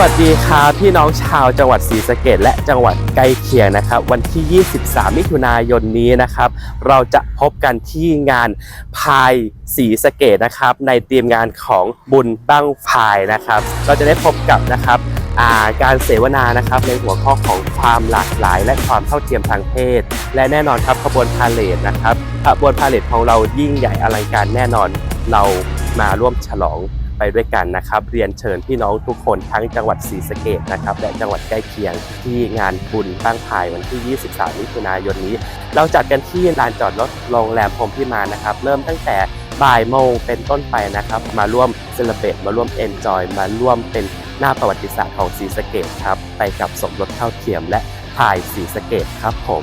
วัสดีครับพี่น้องชาวจังหวัดศรีสะเกดและจังหวัดใกล้เคียงนะครับ วันที่ 23 มิถุนายนนี้นะครับ เราจะพบกันที่งานพายศรีสะเกดนะครับ ในทีมงานของบุญบ้างพายนะครับ เราจะได้พบกับนะครับาการเสวนานะครับในหัวข้อของความหลากหลาย และความเท่าเทียมทางเพศ และแน่นอนครับขบวนพาเลทนะครับขบวนพาเลทของเรายิ่งใหญ่อลังการแน่นอนเรามาร่วมฉลอง ไปด้วยกันนะครับ เรียนเชิญพี่น้องทุกคนทั้งจังหวัดศรีสะเกดนะครับและจังหวัดใกล้เคียงที่งานบุญตั้งพายวันที่ 23 มิถุนายนนี้ เราจัดกันที่ลานจอดรถโรงแรมพรมพิมานนะครับ เริ่มตั้งแต่บ่ายโมงเป็นต้นไปนะครับ มาร่วมเซเลเบตมาร่วมเอนจอยมาร่วมเป็นหน้าประวัติศาสตร์ของศรีสะเกดครับ ไปกับสมรสเท่าเทียมและพายศรีสะเกดครับผม